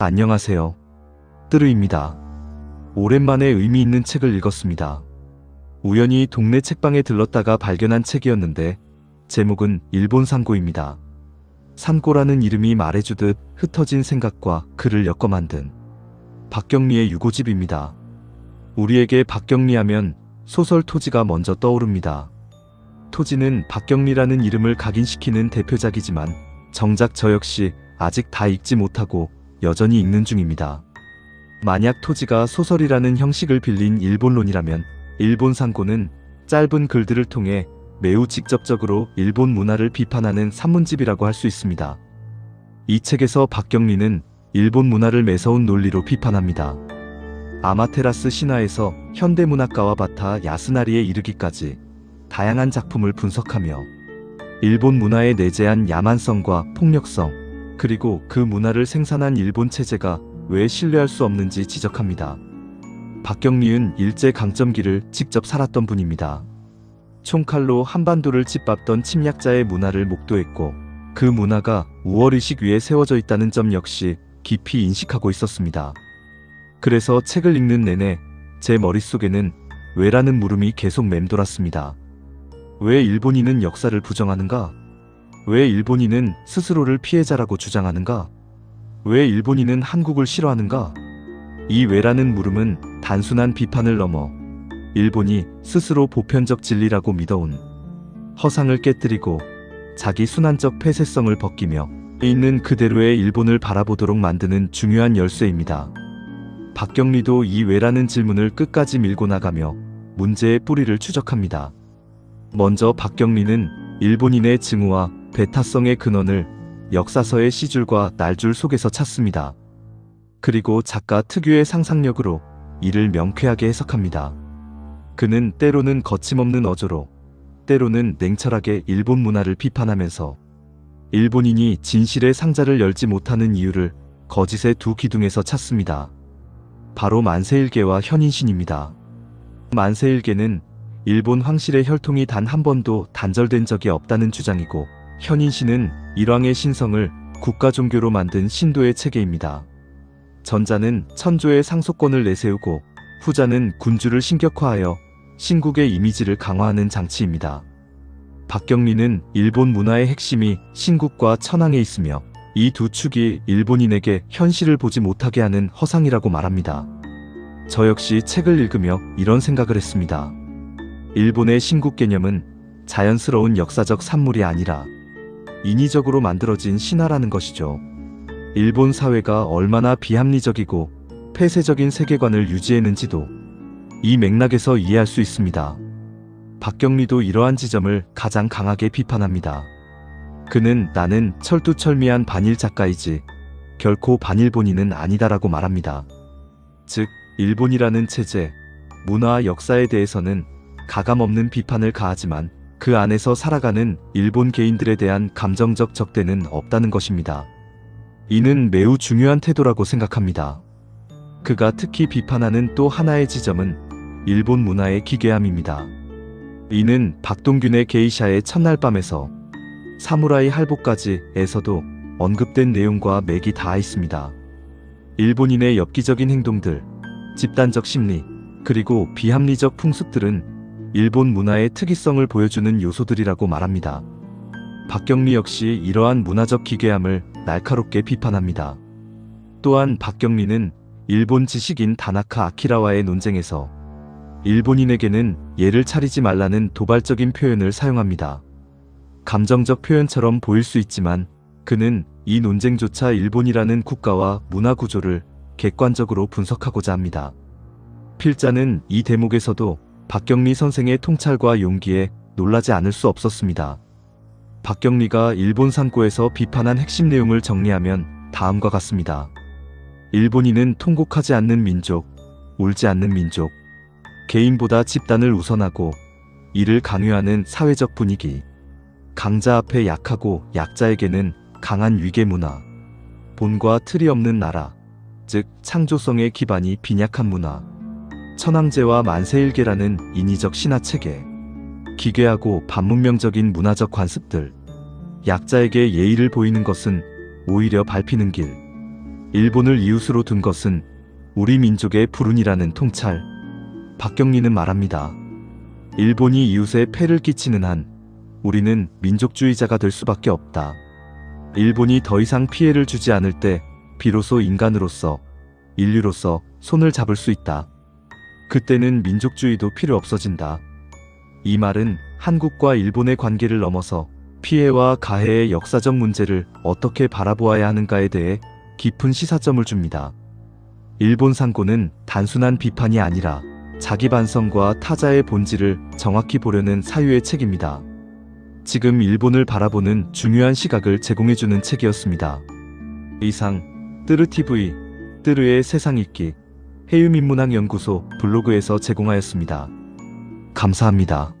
안녕하세요. 뜨르입니다. 오랜만에 의미 있는 책을 읽었습니다. 우연히 동네 책방에 들렀다가 발견한 책이었는데 제목은 일본 산고입니다. 산고라는 이름이 말해주듯 흩어진 생각과 글을 엮어 만든 박경리의 유고집입니다. 우리에게 박경리 하면 소설 토지가 먼저 떠오릅니다. 토지는 박경리라는 이름을 각인시키는 대표작이지만 정작 저 역시 아직 다 읽지 못하고 여전히 읽는 중입니다. 만약 토지가 소설이라는 형식을 빌린 일본론이라면 일본 상고는 짧은 글들을 통해 매우 직접적으로 일본 문화를 비판하는 산문집이라고 할 수 있습니다. 이 책에서 박경리는 일본 문화를 매서운 논리로 비판합니다. 아마테라스 신화에서 현대문학가와 바타 야스나리에 이르기까지 다양한 작품을 분석하며 일본 문화에 내재한 야만성과 폭력성, 그리고 그 문화를 생산한 일본 체제가 왜 신뢰할 수 없는지 지적합니다. 박경리은 일제 강점기를 직접 살았던 분입니다. 총칼로 한반도를 짓밟던 침략자의 문화를 목도했고 그 문화가 우월의식 위에 세워져 있다는 점 역시 깊이 인식하고 있었습니다. 그래서 책을 읽는 내내 제 머릿속에는 왜라는 물음이 계속 맴돌았습니다. 왜 일본인은 역사를 부정하는가? 왜 일본인은 스스로를 피해자라고 주장하는가? 왜 일본인은 한국을 싫어하는가? 이 왜라는 물음은 단순한 비판을 넘어 일본이 스스로 보편적 진리라고 믿어온 허상을 깨뜨리고 자기 순환적 폐쇄성을 벗기며 있는 그대로의 일본을 바라보도록 만드는 중요한 열쇠입니다. 박경리도 이 왜라는 질문을 끝까지 밀고 나가며 문제의 뿌리를 추적합니다. 먼저 박경리는 일본인의 증오와 배타성의 근원을 역사서의 시줄과 날줄 속에서 찾습니다. 그리고 작가 특유의 상상력으로 이를 명쾌하게 해석합니다. 그는 때로는 거침없는 어조로, 때로는 냉철하게 일본 문화를 비판하면서 일본인이 진실의 상자를 열지 못하는 이유를 거짓의 두 기둥에서 찾습니다. 바로 만세일계와 현인신입니다. 만세일계는 일본 황실의 혈통이 단 한 번도 단절된 적이 없다는 주장이고 현인신은 일왕의 신성을 국가 종교로 만든 신도의 체계입니다. 전자는 천조의 상속권을 내세우고 후자는 군주를 신격화하여 신국의 이미지를 강화하는 장치입니다. 박경리는 일본 문화의 핵심이 신국과 천황에 있으며 이 두 축이 일본인에게 현실을 보지 못하게 하는 허상이라고 말합니다. 저 역시 책을 읽으며 이런 생각을 했습니다. 일본의 신국 개념은 자연스러운 역사적 산물이 아니라 인위적으로 만들어진 신화라는 것이죠. 일본 사회가 얼마나 비합리적이고 폐쇄적인 세계관을 유지했는지도 이 맥락에서 이해할 수 있습니다. 박경리도 이러한 지점을 가장 강하게 비판합니다. 그는 나는 철두철미한 반일 작가이지 결코 반일본인은 아니다라고 말합니다. 즉, 일본이라는 체제, 문화와 역사에 대해서는 가감없는 비판을 가하지만 그 안에서 살아가는 일본 개인들에 대한 감정적 적대는 없다는 것입니다. 이는 매우 중요한 태도라고 생각합니다. 그가 특히 비판하는 또 하나의 지점은 일본 문화의 기괴함입니다. 이는 박동균의 게이샤의 첫날 밤에서 사무라이 할복까지에서도 언급된 내용과 맥이 닿아 있습니다. 일본인의 엽기적인 행동들, 집단적 심리, 그리고 비합리적 풍습들은 일본 문화의 특이성을 보여주는 요소들이라고 말합니다. 박경리 역시 이러한 문화적 기괴함을 날카롭게 비판합니다. 또한 박경리는 일본 지식인 다나카 아키라와의 논쟁에서 일본인에게는 예를 차리지 말라는 도발적인 표현을 사용합니다. 감정적 표현처럼 보일 수 있지만 그는 이 논쟁조차 일본이라는 국가와 문화 구조를 객관적으로 분석하고자 합니다. 필자는 이 대목에서도 박경리 선생의 통찰과 용기에 놀라지 않을 수 없었습니다. 박경리가 일본 산고에서 비판한 핵심 내용을 정리하면 다음과 같습니다. 일본인은 통곡하지 않는 민족, 울지 않는 민족, 개인보다 집단을 우선하고 이를 강요하는 사회적 분위기, 강자 앞에 약하고 약자에게는 강한 위계 문화, 본과 틀이 없는 나라, 즉 창조성의 기반이 빈약한 문화, 천황제와 만세일계라는 인위적 신화체계, 기괴하고 반문명적인 문화적 관습들, 약자에게 예의를 보이는 것은 오히려 밟히는 길, 일본을 이웃으로 둔 것은 우리 민족의 불운이라는 통찰. 박경리는 말합니다. 일본이 이웃에 폐를 끼치는 한 우리는 민족주의자가 될 수밖에 없다. 일본이 더 이상 피해를 주지 않을 때 비로소 인간으로서 인류로서 손을 잡을 수 있다. 그때는 민족주의도 필요 없어진다. 이 말은 한국과 일본의 관계를 넘어서 피해와 가해의 역사적 문제를 어떻게 바라보아야 하는가에 대해 깊은 시사점을 줍니다. 일본 상고는 단순한 비판이 아니라 자기 반성과 타자의 본질을 정확히 보려는 사유의 책입니다. 지금 일본을 바라보는 중요한 시각을 제공해주는 책이었습니다. 이상 뜨르TV 뜨르의 세상 읽기 해유민문학연구소 블로그에서 제공하였습니다. 감사합니다.